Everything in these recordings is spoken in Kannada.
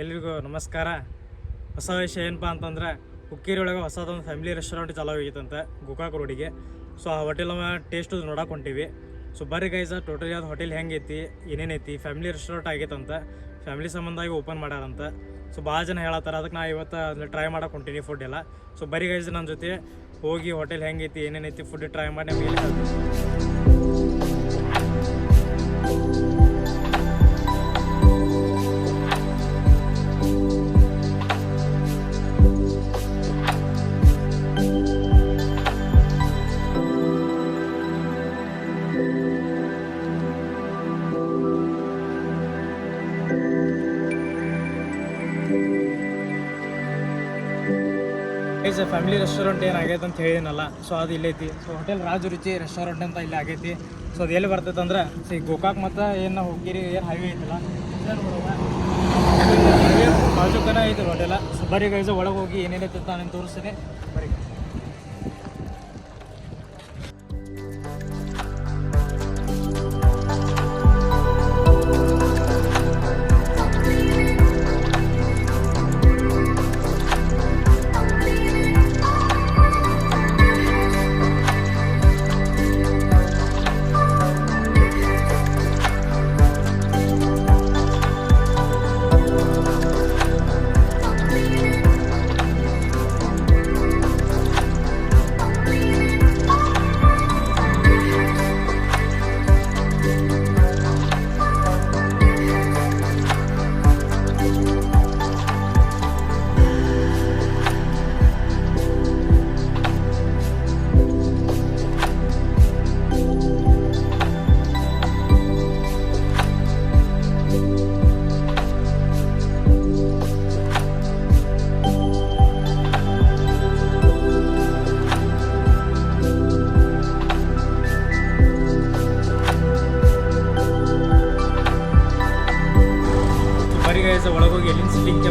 ಎಲ್ರಿಗೂ ನಮಸ್ಕಾರ. ಹೊಸ ವಿಷಯ ಏನಪ್ಪ ಅಂತಂದ್ರೆ ಹುಕ್ಕೇರಿ ಒಳಗೆ ಹೊಸದೊಂದು ಫ್ಯಾಮಿಲಿ ರೆಸ್ಟೋರೆಂಟ್ ಚಾಲೋ ಆಗಿತ್ತಂತೆ ಗೋಕಾಕ್ ರೋಡಿಗೆ. ಸೊ ಆ ಹೋಟೆಲ್ ಟೇಸ್ಟ್ ನೋಡಕ್ಕೆ ಹೊಂಟೀವಿ. ಸೊ ಬರ್ರಿ ಗೈಸ ಟೋಟಲಿ ಅದು ಹೋಟೆಲ್ ಹೆಂಗೈತಿ, ಏನೇನೈತಿ ಫ್ಯಾಮಿಲಿ ರೆಸ್ಟೋರೆಂಟ್ ಆಗೈತಂತ ಫ್ಯಾಮಿಲಿ ಸಂಬಂಧಾಗಿ ಓಪನ್ ಮಾಡ್ಯಾರಂತ. ಸೊ ಭಾಳ ಜನ ಹೇಳತ್ತಾರ ಅದಕ್ಕೆ ನಾ ಇವತ್ತು ಅದನ್ನ ಟ್ರೈ ಮಾಡಕ್ಕೆ ಹೊಂಟೀನಿ ಫುಡ್ ಎಲ್ಲ. ಸೊ ಬರೀ ಗೈಸ್ ನನ್ನ ಜೊತೆ ಹೋಗಿ ಹೋಟೆಲ್ ಹೆಂಗೈತಿ, ಏನೇನೈತಿ ಫುಡ್ ಟ್ರೈ ಮಾಡಿ ನಿಮ್ಗೆ ಗೈಸ್ ಫ್ಯಾಮಿಲಿ ರೆಸ್ಟೋರೆಂಟ್ ಏನಾಗೈತೆ ಅಂತ ಹೇಳಿನಲ್ಲ ಸೊ ಅದು ಇಲ್ಲೈತಿ ಸೊ ಹೋಟೆಲ್ ರಾಜು ರುಚಿ ರೆಸ್ಟೋರೆಂಟ್ ಅಂತ ಇಲ್ಲಿ ಆಗೈತಿ. ಸೊ ಅದು ಎಲ್ಲಿ ಬರ್ತೈತೆ ಅಂದ್ರೆ ಈ ಗೋಕಾಕ್ ಮತ್ತು ಏನು ಹೋಗಿರಿ ಏನು ಹೈವೇ ಐತಲ್ಲ. ಬಾಜುಕನ ಐತಿ ಹೋಟೆಲ ಸೊ ಬರೀ ಗೈಸ್ ಒಳಗೆ ಹೋಗಿ ಏನೇನೈತೆ ಅಂತ ನಾನು ತೋರಿಸ್ತೀನಿ. ಬರೀ.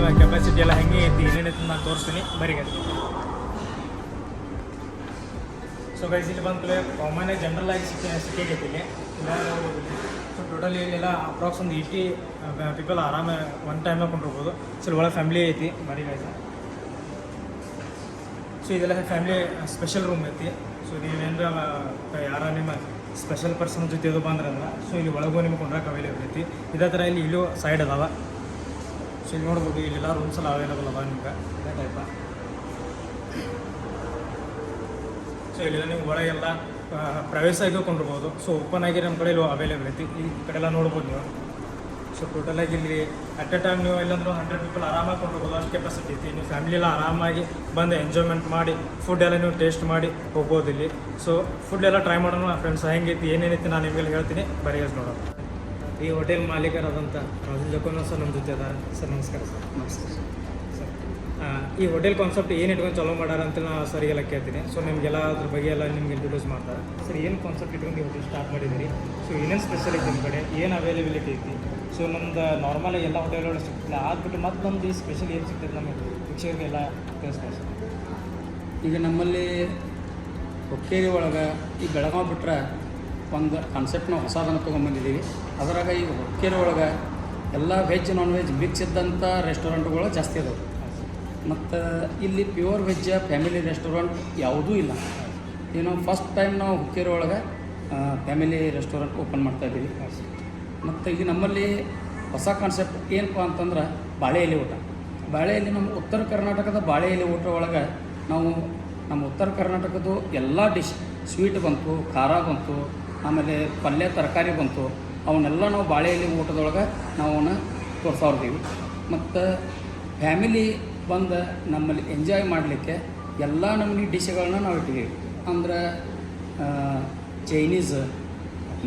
ಸಿಟ್ಟಿಂಗ್ ಕೆಪಾಸಿಟಿ ಎಲ್ಲ ಹೆಂಗೆ ಐತಿ ಏನೇನೈತಿ ನಾನು ತೋರಿಸ್ತೀನಿ. ಬರೀ ಗೈಸ್ ಸೊ ಗೈಸ್ ಇಲ್ಲಿ ಬಂದು ಕಾಮನ್ ಆಗಿ ಜನರಲ್ ಆಗಿ ಸಿಕ್ಕ ಸಿಕ್ಕೈತಿ ಇಲ್ಲಿ. ಸೊ ಟೋಟಲಿ ಇಲ್ಲೆಲ್ಲ ಅಪ್ರಾಕ್ಸ್ ಒಂದು ಏಯ್ಟಿ ಪೀಪಲ್ ಆರಾಮ ಒನ್ ಟೈಮ್ ಕೊಂಡಿರ್ಬೋದು. ಸೊ ಒಳಗೆ ಫ್ಯಾಮಿಲಿ ಐತಿ. ಬರೀ ಗೈಸ್ ಸೊ ಇದೆಲ್ಲ ಫ್ಯಾಮಿಲಿ ಸ್ಪೆಷಲ್ ರೂಮ್ ಐತಿ. ಸೊ ನೀವೇನಾರ ಯಾರ ನಿಮ್ಮ ಸ್ಪೆಷಲ್ ಪರ್ಸನ್ ಜೊತೆ ಅದು ಬಂದ್ರಂದ್ರೆ ಸೊ ಇಲ್ಲಿ ಒಳಗೂ ನಿಮ್ಗೆ ಕೊಂಡ್ರಕ್ಕೆ ಅವೈಲೇಬಲ್ ಐತಿ. ಇದೇ ಥರ ಇಲ್ಲಿ ಇಲ್ಲೂ ಸೈಡ್ ಅದಾವ. ಸೊ ಇಲ್ಲಿ ನೋಡ್ಬೋದು ಇಲ್ಲೆಲ್ಲ ರೂಮ್ಸ್ ಎಲ್ಲ ಅವೈಲೇಬಲ್ ಅದ ನಿಮ್ಗೆ. ಟೈಪ ಸೊ ಇಲ್ಲೆಲ್ಲ ನೀವು ಒಳಗೆಲ್ಲ ಪ್ರವೇಶ ಆಗಿ ಕೊಂಡಿರ್ಬೋದು ಸೊ ಓಪನ್ ಆಗಿ ನಮ್ಮ ಕಡೆ ಇಲ್ಲಿ ಅವೈಲೇಬಲ್ ಐತಿ ಈ ಕಡೆ ಎಲ್ಲ ನೋಡ್ಬೋದು ನೀವು. ಸೊ ಟೋಟಲಾಗಿ ಇಲ್ಲಿ ಅಟ್ ಎ ಟೈಮ್ ನೀವು ಇಲ್ಲಾಂದ್ರೂ ಹಂಡ್ರೆಡ್ ಪೀಪಲ್ ಆರಾಮಾಗಿ ಕೊಂಡ್ಬೋದು ಅಷ್ಟು ಕೆಪಾಸಿಟಿ ಐತಿ. ನೀವು ಫ್ಯಾಮಿಲಿ ಎಲ್ಲ ಆರಾಮಾಗಿ ಬಂದು ಎಂಜಾಯ್ಮೆಂಟ್ ಮಾಡಿ ಫುಡ್ ಎಲ್ಲ ನೀವು ಟೇಸ್ಟ್ ಮಾಡಿ ಹೋಗ್ಬೋದು ಇಲ್ಲಿ. ಸೊ ಫುಡ್ ಎಲ್ಲ ಟ್ರೈ ಮಾಡೋಣ ಫ್ರೆಂಡ್ಸ್ ಹೆಂಗೈತಿ, ಏನೇನೈತಿ ನಾನು ನಿಮಗೆ ಹೇಳ್ತೀನಿ. ಬರೀ ನೋಡೋಣ. ಈ ಹೋಟೆಲ್ ಮಾಲೀಕರಾದಂಥ ರಾಜು ಜಕೋನ ಸರ್ ನಮ್ಮ ಜೊತೆ ಅದಾರ ಸರ್ ನಮಸ್ಕಾರ ಸರ್. ನಮಸ್ಕಾರ. ಸರ್ ಈ ಹೋಟೆಲ್ ಕಾನ್ಸೆಪ್ಟ್ ಏನು ಇಟ್ಕೊಂಡು ಚಲೋ ಮಾಡ್ಯಾರ ಅಂತ ನಾನು ಸರಿಗೆಲ್ಲ ಕೇಳ್ತೀನಿ. ಸೊ ನಿಮಗೆಲ್ಲ ಅದ್ರ ಬಗ್ಗೆ ಎಲ್ಲ ನಿಮ್ಗೆ ಇಂಟ್ರೊಡ್ಯೂಸ್ ಮಾಡ್ತಾರೆ. ಸರ್ ಏನು ಕಾನ್ಸೆಪ್ಟ್ ಇಟ್ಕೊಂಡು ಈ ಹೋಟೆಲ್ ಸ್ಟಾರ್ಟ್ ಮಾಡಿದ್ದೀರಿ? ಸೊ ಏನೇನು ಸ್ಪೆಷಲ್ ಐತಿ ನಿಮ್ಮ ಕಡೆ? ಏನು ಅವೈಲೇಬಿಲಿಟಿ ಐತಿ? ಸೊ ನಮ್ದು ನಾರ್ಮಲ್ ಎಲ್ಲ ಹೋಟೆಲ್ಗಳು ಸಿಗ್ತಿಲ್ಲ ಆದ್ಬಿಟ್ಟು ಮತ್ತೆ ನಮ್ದು ಈ ಸ್ಪೆಷಲ್ ಏನು ಸಿಗ್ತದೆ ನಮಗೆ ವೀಕ್ಷಕರಿಗೆಲ್ಲ ತಿಳಿಸ್ತಾರೆ ಸರ್. ಈಗ ನಮ್ಮಲ್ಲಿ ಹುಕ್ಕೇರಿ ಒಳಗೆ ಈ ಬೆಳಗಾವಿ ಬಿಟ್ರೆ ಒಂದು ಕಾನ್ಸೆಪ್ಟ್ ನಾವು ಹೊಸದನ್ನು ತೊಗೊಂಬಂದಿದ್ದೀವಿ ಅದರಾಗ ಈಗ ಹುಕ್ಕೇರಿ ಒಳಗೆ ಎಲ್ಲ ವೆಜ್ ನಾನ್ ವೆಜ್ ಮಿಕ್ಸ್ ಇದ್ದಂಥ ರೆಸ್ಟೋರೆಂಟ್ಗಳು ಜಾಸ್ತಿ ಅದಾವೆ. ಮತ್ತು ಇಲ್ಲಿ ಪ್ಯೂರ್ ವೆಜ್ ಫ್ಯಾಮಿಲಿ ರೆಸ್ಟೋರೆಂಟ್ ಯಾವುದೂ ಇಲ್ಲ. ಏನೋ ಫಸ್ಟ್ ಟೈಮ್ ನಾವು ಹುಕ್ಕೇರಿ ಒಳಗೆ ಫ್ಯಾಮಿಲಿ ರೆಸ್ಟೋರೆಂಟ್ ಓಪನ್ ಮಾಡ್ತಾ ಇದ್ದೀವಿ. ಮತ್ತು ಈಗ ನಮ್ಮಲ್ಲಿ ಹೊಸ ಕಾನ್ಸೆಪ್ಟ್ ಏನಪ್ಪ ಅಂತಂದ್ರೆ ಬಾಳೆ ಎಲೆ ಊಟ. ಬಾಳೆ ಎಲೆ ನಮ್ಮ ಉತ್ತರ ಕರ್ನಾಟಕದ ಬಾಳೆ ಎಲೆ ಊಟ ಒಳಗೆ ನಾವು ನಮ್ಮ ಉತ್ತರ ಕರ್ನಾಟಕದ್ದು ಎಲ್ಲ ಡಿಶ್ ಸ್ವೀಟ್ ಬಂತು, ಖಾರ ಬಂತು, ಆಮೇಲೆ ಪಲ್ಯ, ತರಕಾರಿ ಬಂತು. ಅವನ್ನೆಲ್ಲ ನಾವು ಬಾಳೆ ಎಲೆ ಊಟದೊಳಗೆ ನಾವು ಅವನ್ನ ತೋರಿಸ್ತಾ ಇರ್ತೀವಿ. ಮತ್ತು ಫ್ಯಾಮಿಲಿ ಬಂದು ನಮ್ಮಲ್ಲಿ ಎಂಜಾಯ್ ಮಾಡಲಿಕ್ಕೆ ಎಲ್ಲ ನಮಗೆ ಡಿಶ್ಗಳನ್ನ ನಾವು ಇಟ್ಟಿದ್ದೀವಿ. ಅಂದ್ರೆ Chinese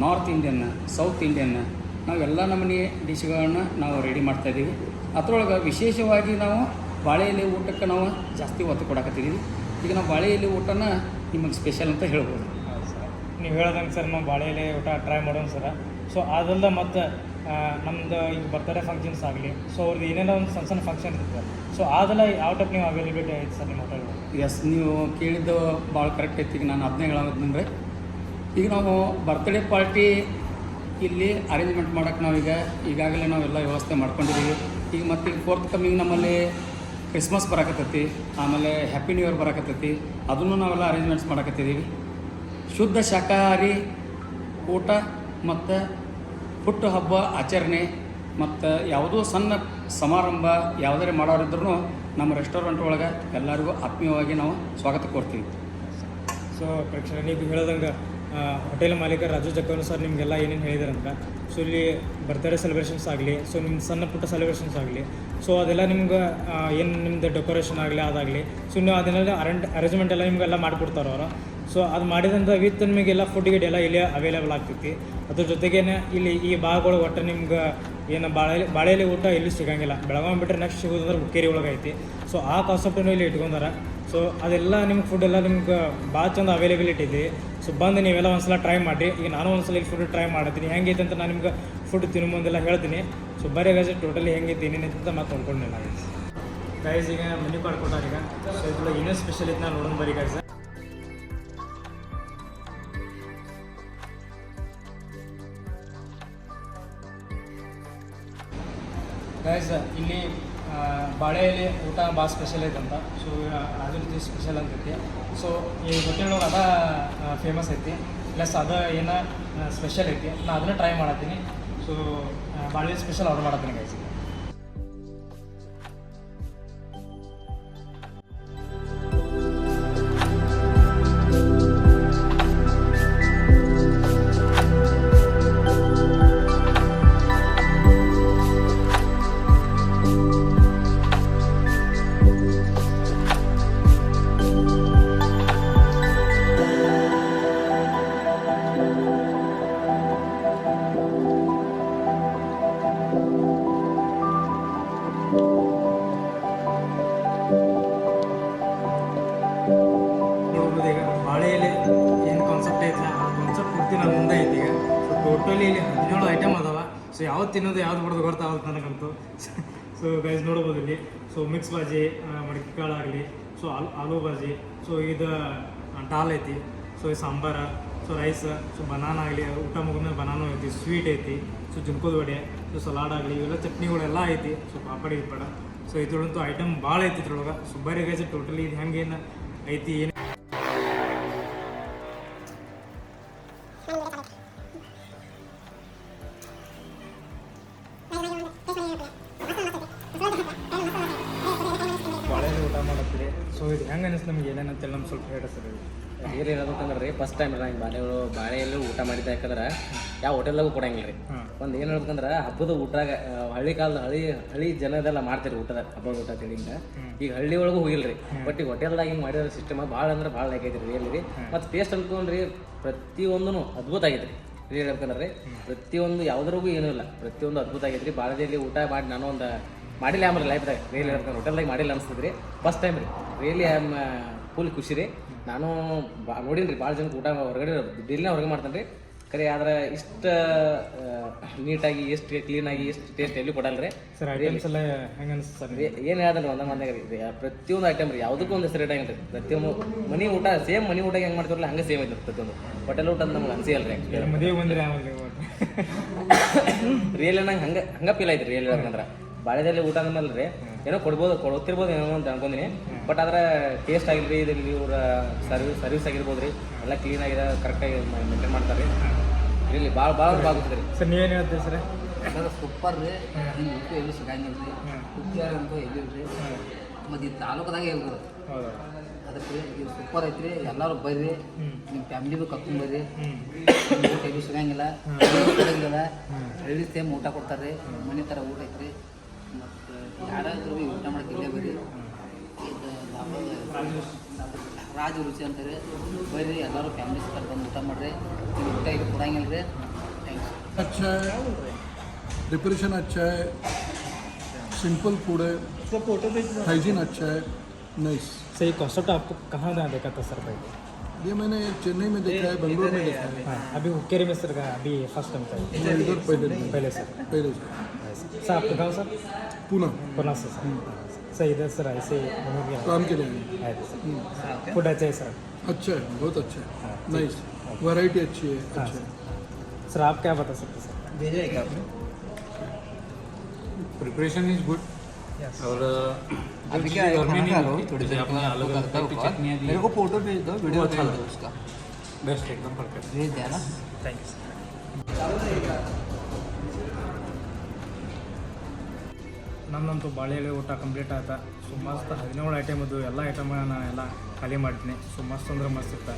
north Indian south Indian ನಾವೆಲ್ಲ ನಮೂನಿ ಡಿಶ್ಗಳನ್ನ ನಾವು ರೆಡಿ ಮಾಡ್ತಾಯಿದ್ದೀವಿ ಅದರೊಳಗೆ ವಿಶೇಷವಾಗಿ ನಾವು ಬಾಳೆ ಎಲೆ ಊಟಕ್ಕೆ ನಾವು ಜಾಸ್ತಿ ಒತ್ತು ಕೊಡಕತ್ತಿದ್ದೀವಿ. ಈಗ ನಾವು ಬಾಳೆ ಎಲೆ ಊಟನ ನಿಮಗೆ ಸ್ಪೆಷಲ್ ಅಂತ ಹೇಳ್ಬೋದು. ನೀವು ಹೇಳ್ದಂಗೆ ಸರ್, ನಾವು ಬಾಳೆ ಎಲೆ ಊಟ ಟ್ರೈ ಮಾಡೋಣ ಸರ್. ಸೊ ಅದೆಲ್ಲ ಮತ್ತು ನಮ್ದು ಈಗ ಬರ್ತಡೇ ಫಂಕ್ಷನ್ಸ್ ಆಗಲಿ ಸೊ ಅವ್ರದ್ದು ಏನೇನೋ ಒಂದು ಸಣ್ಣ ಸಣ್ಣ ಫಂಕ್ಷನ್ ಇರುತ್ತೆ. ಸೊ ಅದೆಲ್ಲ ಯಾವ ಟೈಪ್ ನೀವು ಅವೈಲೇಬಿಲಿಟಿ ಐತೆ ಸರ್ ನಿಮ್ಮ ಹೋಟೆಲ್ ಎಸ್ ನೀವು ಕೇಳಿದ್ದು ಭಾಳ ಕರೆಕ್ಟ್ ಐತಿ. ಈಗ ನಾನು ಅದನ್ನೇ ಹೇಳೋದಂದ್ರೆ ಈಗ ನಾವು ಬರ್ತ್ಡೇ ಪಾರ್ಟಿ ಇಲ್ಲಿ ಅರೇಂಜ್ಮೆಂಟ್ ಮಾಡೋಕ್ಕೆ ನಾವೀಗ ಈಗಾಗಲೇ ನಾವೆಲ್ಲ ವ್ಯವಸ್ಥೆ ಮಾಡ್ಕೊಂಡಿದ್ದೀವಿ ಈಗ ಮತ್ತು ಈಗ ಫೋರ್ತ್ ಕಮ್ಮಿಂಗ್ ನಮ್ಮಲ್ಲಿ ಕ್ರಿಸ್ಮಸ್ ಬರಕತ್ತೈತಿ. ಆಮೇಲೆ ಹ್ಯಾಪಿ ನ್ಯೂ ಇಯರ್ ಬರಕತ್ತೈತಿ. ಅದನ್ನು ನಾವೆಲ್ಲ ಅರೇಂಜ್ಮೆಂಟ್ಸ್ ಮಾಡಕತ್ತಿದ್ದೀವಿ ಶುದ್ಧ ಶಾಖಾಹಾರಿ ಊಟ ಮತ್ತು ಹುಟ್ಟುಹಬ್ಬ ಆಚರಣೆ, ಮತ್ತು ಯಾವುದೋ ಸಣ್ಣ ಸಮಾರಂಭ ಯಾವುದೇ ಮಾಡೋರಿದ್ರೂ ನಮ್ಮ ರೆಸ್ಟೋರೆಂಟ್ ಒಳಗೆ ಎಲ್ಲರಿಗೂ ಆತ್ಮೀಯವಾಗಿ ನಾವು ಸ್ವಾಗತ ಕೊಡ್ತೀವಿ ಸೊ ಪ್ರೇಕ್ಷಕ ನೀವು ಹೇಳ್ದಂಗೆ ಹೋಟೆಲ್ ಮಾಲೀಕ ರಾಜು ಜಕ್ಕವನು ಸರ್ ನಿಮಗೆಲ್ಲ ಏನೇನು ಹೇಳಿದಾರಂತ ಸೊ ಇಲ್ಲಿ ಬರ್ತ್ಡೇ ಸೆಲೆಬ್ರೇಷನ್ಸ್ ಆಗಲಿ ಸೊ ನಿಮ್ಮ ಸಣ್ಣ ಪುಟ್ಟ ಸೆಲೆಬ್ರೇಷನ್ಸ್ ಆಗಲಿ ಸೊ ಅದೆಲ್ಲ ನಿಮ್ಗೆ ಏನು ನಿಮ್ಮದು ಡೆಕೋರೇಷನ್ ಆಗಲಿ, ಅದಾಗಲಿ ಸೊ ನೀವು ಅದನ್ನೆಲ್ಲ ಅರೆಂಟ್ ಅರೇಂಜ್ಮೆಂಟ್ ಎಲ್ಲ ನಿಮಗೆಲ್ಲ ಮಾಡಿಕೊಡ್ತಾರೆ ಅವರು. ಸೊ ಅದು ಮಾಡಿದಂಥ ವಿತ್ ನಿಮಗೆಲ್ಲ ಫುಡ್ ಗಿಡ್ ಎಲ್ಲ ಇಲ್ಲಿ ಅವೈಲೇಬಲ್ ಆಗ್ತೈತಿ. ಅದ್ರ ಜೊತೆಗೇನೆ ಇಲ್ಲಿ ಈ ಭಾಗಗಳು ಒಟ್ಟು ನಿಮ್ಗೆ ಏನು ಬಾಳೆ ಬಾಳೆಯಲ್ಲಿ ಊಟ ಎಲ್ಲೂ ಸಿಗಂಗಿಲ್ಲ. ಬೆಳಗಾವಿ ಬಿಟ್ಟರೆ ನೆಕ್ಸ್ಟ್ ಸಿಗೋದಂದ್ರೆ ಹುಕ್ಕೇರಿ ಒಳಗೆ ಐತಿ ಸೊ ಆ ಕಾನ್ಸೆಪ್ಟನ್ನು ಇಲ್ಲಿ ಇಟ್ಕೊಂಡಾರ. ಸೊ ಅದೆಲ್ಲ ನಿಮ್ಗೆ ಫುಡ್ ಎಲ್ಲ ನಿಮ್ಗೆ ಭಾಳ ಚಂದ ಅವೈಲೇಬಿಲಿಟಿ ಇದೆ. ಸೊ ಬಂದು ನೀವೆಲ್ಲ ಒಂದ್ಸಲ ಟ್ರೈ ಮಾಡಿ. ಈಗ ನಾನು ಒಂದ್ಸಲ ಇಲ್ಲಿ ಫುಡ್ ಟ್ರೈ ಮಾಡ್ತೀನಿ ಹೆಂಗೈತೆ ಅಂತ ನಾನು ನಿಮ್ಗೆ ಫುಡ್ ತಿನ್ನೋ ಮುಂದೆಲ್ಲ ಹೇಳ್ತೀನಿ. ಸೊ ಬರೀ ಗೈಸ್ ಟೋಟಲಿ ಹೆಂಗೈತೆ ಏನೇನೈತೆ ಅಂತ ಮತ್ತೆ ನೋಡ್ಕೊಂಡು ನಾನು ಗೈಸ್ ಈಗ ಮೆನ್ಯೂ ಕಾರ್ಡ್ ಕೊಟ್ಟಾರ ಈಗ. ಸೊ ಸ್ಪೆಷಲ್ ಇತ್ತು ನಾನು ನೋಡೋಣ ಬರಿ ಗೈಸ್ ಗೈಸ್ ಇಲ್ಲಿ ಆ, ಬಾಳೆ ಎಲೆ ಊಟ ಭಾಳ ಸ್ಪೆಷಲ್ ಐತಂತ. ಸೊ ಅದ್ರ ರೀತಿ ಸ್ಪೆಷಲ್ ಅಂತೈತಿ ಸೊ ಈ ಹೋಟೆಲ್ ಒಳಗೆ ಅದ ಫೇಮಸ್ ಐತಿ. ಪ್ಲಸ್ ಅದು ಏನ ಸ್ಪೆಷಲ್ ಐತಿ. ನಾನು ಅದನ್ನ ಟ್ರೈ ಮಾಡತ್ತೀನಿ. ಸೊ ಬಾಳೆ ಸ್ಪೆಷಲ್ ಆರ್ಡರ್ ಮಾಡತ್ತೀನಿ ಗೈಸ್ ತಿನ್ನೋದು ಯಾವ್ದು ಬಿಡೋದು ಗೊತ್ತಾಗುತ್ತೆ ನನಗಂತೂ. ಸೊ ಗೈಸ್ ನೋಡ್ಬೋದು ಇಲ್ಲಿ. ಸೊ ಮಿಕ್ಸ್ ಬಾಜಿ ಮಡಿಕೆ ಆಗಲಿ ಸೊ ಆಲ್, ಆಲೂ ಬಾಜಿ ಸೊ ಇದು ಟಾಲ್ ಐತಿ. ಸೊ ಈ sambar so rice so banana ಆಗಲಿ, ಊಟ ಮುಗಿದ್ಮೇಲೆ ಬನಾನು ಐತಿ ಸ್ವೀಟ್ ಐತಿ ಸೊ ಜುನ್ಕೋದ್ ವಡೆ ಸೊ ಸಲಾಡ್ ಆಗಲಿ, ಇವೆಲ್ಲ ಚಟ್ನಿಗಳೆಲ್ಲ ಐತಿ. ಸೊ ಪಾಪಡಿ ಪಡ ಸೊ ಇದ್ರೊಳಂತೂ ಐಟಮ್ ಭಾಳ ಐತಿ ಇದ್ರೊಳಗೆ. ಸೊ ಬರೀ ಗೈಸ್ ಟೋಟಲಿ ಇದು ಹೆಂಗೇನು ಐತಿ, ಏನು ನಮ್ಗೆ ಸ್ವಲ್ಪ ಹೇಳಿ ಸರ್. ನೀರು ರೀ ಫಸ್ಟ್ ಟೈಮ್ ನಂಗೆ ಬಾಳೆಗಳು ಬಾಳೆಯಲ್ಲಿ ಊಟ ಮಾಡಿದ್ದೆ ಯಾಕಂದ್ರೆ ಯಾವ ಹೋಟೆಲ್ದಾಗೂ ಕೊಡಂಗಿಲ್ಲ ರೀ. ಒಂದು ಏನು ಹೇಳ್ಬೇಕಂದ್ರೆ ಹಬ್ಬದ ಊಟಾಗ ಹಳ್ಳಿ ಕಾಲದ ಹಳ್ಳಿ ಹಳ್ಳಿ ಜನದೆಲ್ಲ ಮಾಡ್ತಾರೆ ಊಟದ ಹಬ್ಬದ ಊಟ ತಿಂಡಿಂದ ಈಗ ಹಳ್ಳಿ ಒಳಗೂ ಹೋಗಿಲ್ಲ ರೀ. ಬಟ್ ಈಗ ಹೋಟೆಲ್ದಾಗ ಹಿಂಗೆ ಮಾಡಿರೋ ಸಿಸ್ಟಮ್ ಭಾಳ ಅಂದ್ರೆ ಭಾಳ ಆಗೈತೆ ರೀ ಎಲ್ಲಿ ರೀ. ಮತ್ತು ಟೇಸ್ಟ್ ಅನ್ಕೊಂಡ್ರಿ ಪ್ರತಿಯೊಂದೂ ಅದ್ಭುತ ಆಗೈತೆ ರೀ ರಿಯಲ್ ಹೇಳ್ಬೇಕಂದ್ರೆ ರೀ ಪ್ರತಿಯೊಂದು ಯಾವುದ್ರಗೂ ಏನೂ ಇಲ್ಲ. ಪ್ರತಿಯೊಂದು ಅದ್ಭುತ ಆಗೈತೆ ರೀ ಬಾಳದಲ್ಲಿ ಊಟ ಮಾಡಿ ನಾನು ಒಂದು ಮಾಡಿಲ್ಲ ಆಮೇಲೆ ಲೈಫ್ದಾಗ ರಿಯಲಿ ಹೇಳ್ಕೊಂಡು ಹೋಟೆಲ್ದಾಗ ಮಾಡಿಲ್ಲ ಅನ್ಸ್ತದ್ರಿ ಫಸ್ಟ್ ಟೈಮ್ ರೀ. ರಿಯಲಿ ಐ ಆಮ್ ಫುಲ್ ಖುಷಿ ರೀ. ನಾನು ಬಾ ನೋಡಿನಿ ರೀ ಭಾಳ ಜನಕ್ಕೆ ಊಟ ಹೊರಗಡೆ ಡೈಲಿನ ಹೊರಗೆ ಮಾಡ್ತಾನೆ ರೀ ಖರೆ ಆದ್ರೆ ಇಷ್ಟು ನೀಟಾಗಿ ಎಷ್ಟು ಕ್ಲೀನಾಗಿ ಎಷ್ಟು ಟೇಸ್ಟ್ ಎಲ್ಲಿ ಕೊಡಲ್ಲ ರೀ ಸರ್ ಐಟಮ್ಸ್ ಎಲ್ಲ ಹೆಂಗೆ ಅನಿಸ್ತು ಸರ್ ಏನು ಹೇಳ್ದಲ್ಲ ಒಂದ ಮಂದಾಗ ರೀ. ಪ್ರತಿಯೊಂದು ಐಟಮ್ ರೀ ಯಾವುದಕ್ಕೂ ಒಂದು ಹೆಸರು ಇಟ್ಟಂಗಿಲ್ಲ ರೀ ಪ್ರತಿಯೊಂದು ಮನೆ ಊಟ ಸೇಮ್ ಮನೆ ಊಟ ಹೆಂಗೆ ಮಾಡ್ತಿರಲ್ಲ ಹಂಗೆ ಸೇಮ್ ಐತೆ ಪ್ರತಿಯೊಂದು. ಹೋಟೆಲ್ ಊಟ ಅಂತ ನಮ್ಗೆ ಅನ್ಸಿಯಲ್ಲ ರೀ. ರಿಯಲ್ ನಂಗೆ ಹಂಗೆ ಹಂಗೆ ಫೀಲ್ ಆಯ್ತು ರಿಯಲ್ ಅಂದ್ರೆ. ಬಾಳೆದಲ್ಲಿ ಊಟ ಅಂದ್ಮೇಲೆ ರೀ ಏನೋ ಕೊಡ್ಬೋದು ಕೊಡ್ತಿರ್ಬೋದು ಏನೋ ಅಂತ ಅನ್ಕೊಂಡಿನಿ. ಬಟ್ ಆದ್ರೆ ಟೇಸ್ಟ್ ಆಗಿಲ್ರಿ ಇದ್ರಲ್ಲಿ ಇವ್ರ ಸರ್ವಿಸ್ ಸರ್ವಿಸ್ ಆಗಿರ್ಬೋದು ರೀ ಎಲ್ಲ ಕ್ಲೀನ್ ಆಗಿದೆ ಕರೆಕ್ಟಾಗಿ ಮೇಂಟೈನ್ ಮಾಡ್ತಾರೆ ರೀ ಇಲ್ಲಿ ಭಾಳ ಭಾಳ ಭಾಳ ರೀ ಸರ್. ನೀವೇನು ಹೇಳ್ತೀರಿ ಸರ್? ಸರ್ ಸೂಪರ್ ರೀ. ಉಪ್ಪು ಎಲ್ಲಿ ಸಿಗಂಗಿಲ್ಲ ರೀ ಉಪ್ಪಿಯಾರ ಅಂತೂ ಎಲ್ಲಿಲ್ಲ ರೀ ಮತ್ತು ಈ ತಾಲೂಕದಾಗ ಇಲ್ರಿ. ಹೌದಾ. ಅದಕ್ಕೆ ರೀ ಇದು ಸೂಪರ್ ಐತ್ರಿ. ಎಲ್ಲರೂ ಬರ್ರಿ ನಿಮ್ಮ ಫ್ಯಾಮಿಲಿ ಭೀ ಕರ್ಕೊಂಡ್ ಬರ್ರಿ ಊಟ ಎಲ್ಲಿ ಸಿಗಂಗಿಲ್ಲ. ಸಿಗಂಗಿಲ್ಲ ಹಳ್ಳಿ ಸೇಮ್ ಊಟ ಕೊಡ್ತಾರೆ ರೀ ಮನೆ ಥರ ಊಟ ಐತ್ರಿ. ಯಾರಾದ್ರೂ ಭೀ ಊಟ ಮಾಡಕ್ಕೆ ಇಲ್ಲೇ ಬರ್ರಿ ಇದು ಧಾಬಾದ ರಾಜ ರುಚಿ ಅಂತಾರೆ ಬರ್ರಿ ಎಲ್ಲರೂ ಫ್ಯಾಮಿಲಿ ಕರ್ಕೊಂಡು ಊಟ ಮಾಡ್ರಿ ನೀವು ಊಟ ಇಲ್ಲಿ ಕೊಡಂಗಿಲ್ಲ ರೀ ಥ್ಯಾಂಕ್ಸ್ अच्छा है डिप्रेशन अच्छा है सिंपल फूड है सर फोटो भेज हाइजीन अच्छा है नाइस सर ये कॉन्सेप्ट आपको कहाँ ना देखा था सर भाई ये मैंने चेन्नई में देखा है बेंगलोर में देखा है हाँ अभी हुक्केरी में सर का अभी फर्स्ट टाइम था मैं इधर पहले पहले सर पहले से सर आपका गाँव सर? पुणे पुणे से सर। हम्म। सर इधर सर ऐसे काम के लिए फ़ूड अच्छा है सर। अच्छा है बहुत अच्छा है। हाँ, नाइस वैरायटी अच्छी है हाँ, अच्छा सर। आप क्या बता सकते सर? भेजा है क्या आपने? प्रिपरेशन इज़ गुड और अभी क्या है खाना खा लो थोड़ी देर अपना अलग करता हूँ मेरे को फ़ोटो भेज दो वीडियो अच्छा, अच्छा लगा उसका। बेस्ट एकदम परफेक्ट भेज देना। थैंक यू ನನ್ನಂತೂ ಬಾಳೆ ಎಲೆ ಊಟ ಕಂಪ್ಲೀಟ್ ಆಯ್ತಾ. ಸೊ ಮಸ್ತ್ ಹದಿನೇಳು ಐಟಮ್ ಅದು ಎಲ್ಲ ಐಟಮ್ ನಾನು ಎಲ್ಲ ಖಾಲಿ ಮಾಡ್ತೀನಿ. ಸೊ ಮಸ್ತ್ ಅಂದ್ರೆ ಮಸ್ತ್ ಇತ್ತು.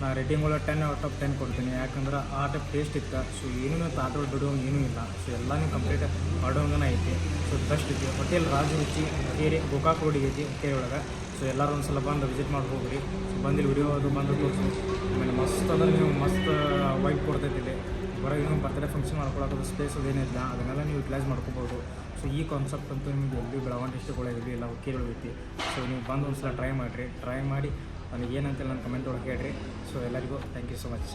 ನಾ ರೇಟಿಂಗ್ ಒಳಗೆ ಟೆನ್ ಔಟ್ ಆಫ್ ಟೆನ್ ಕೊಡ್ತೀನಿ. ಯಾಕಂದ್ರೆ ಆ ಟೈಪ್ ಟೇಸ್ಟ್ ಇತ್ತು. ಸೊ ಏನೂ ತಾಟೋಳು ಬಿಡೋ ಏನೂ ಇಲ್ಲ. ಸೊ ಎಲ್ಲನೂ ಕಂಪ್ಲೀಟ್ ಮಾಡೋಂಗನ ಐತಿ. ಸೊ ಬೆಸ್ಟ್ ಐತಿ ಹೋಟೆಲ್ ರಾಜು ರುಚಿ ಕೇರಿ ಗೋಕಾಕ್ ರೋಡಿಗೆ ಐತಿ ಕೇರಿ ಒಳಗೆ. ಸೊ ಎಲ್ಲರೂ ಒಂದು ಸಲ ಬಂದು ವಿಸಿಟ್ ಮಾಡಿ ಹೋಗ್ರಿ. ಸೊ ಬಂದಿಲ್ಲಿ ವಿಡಿಯೋ ಅದು ಬಂದು ತೋರಿಸಿ ಆಮೇಲೆ ಮಸ್ತ್ ಅಂದ್ರೆ ನೀವು ಮಸ್ತ್ ವೈಟ್ ಕೊಡ್ತೈತಿ ಇಲ್ಲಿ. ಹೊರಗೆ ಬರ್ತಡೇ ಫಂಕ್ಷನ್ ಮಾಡ್ಕೊಳ್ಳೋದು ಸ್ಪೇಸ್ ಅದೇನಿಲ್ಲ ಅದನ್ನೆಲ್ಲ ನೀವು ಯುಟಿಲೈಸ್ ಮಾಡ್ಕೋಬೋದು. ಸೊ ಈ ಕಾನ್ಸೆಪ್ಟ್ ಅಂತೂ ನಿಮಗೆ ಎಲ್ಲಿ ಡಿಸ್ಟ್ರಿಕ್ಟ್ ಎಲ್ಲ ಹುಕ್ಕೇಗಳು ಐತಿ ಸೊ ನೀವು ಬಂದು ಒಂದು ಸಲ ಟ್ರೈ ಮಾಡಿರಿ. ಟ್ರೈ ಮಾಡಿ, ನನಗೆ ಏನಂತೇಳಿ ನನ್ನ ಕಮೆಂಟ್ ಒಳಗೆ ಹೇಳ್ರಿ. ಸೊ ಎಲ್ಲರಿಗೂ ಥ್ಯಾಂಕ್ ಯು ಸೊ ಮಚ್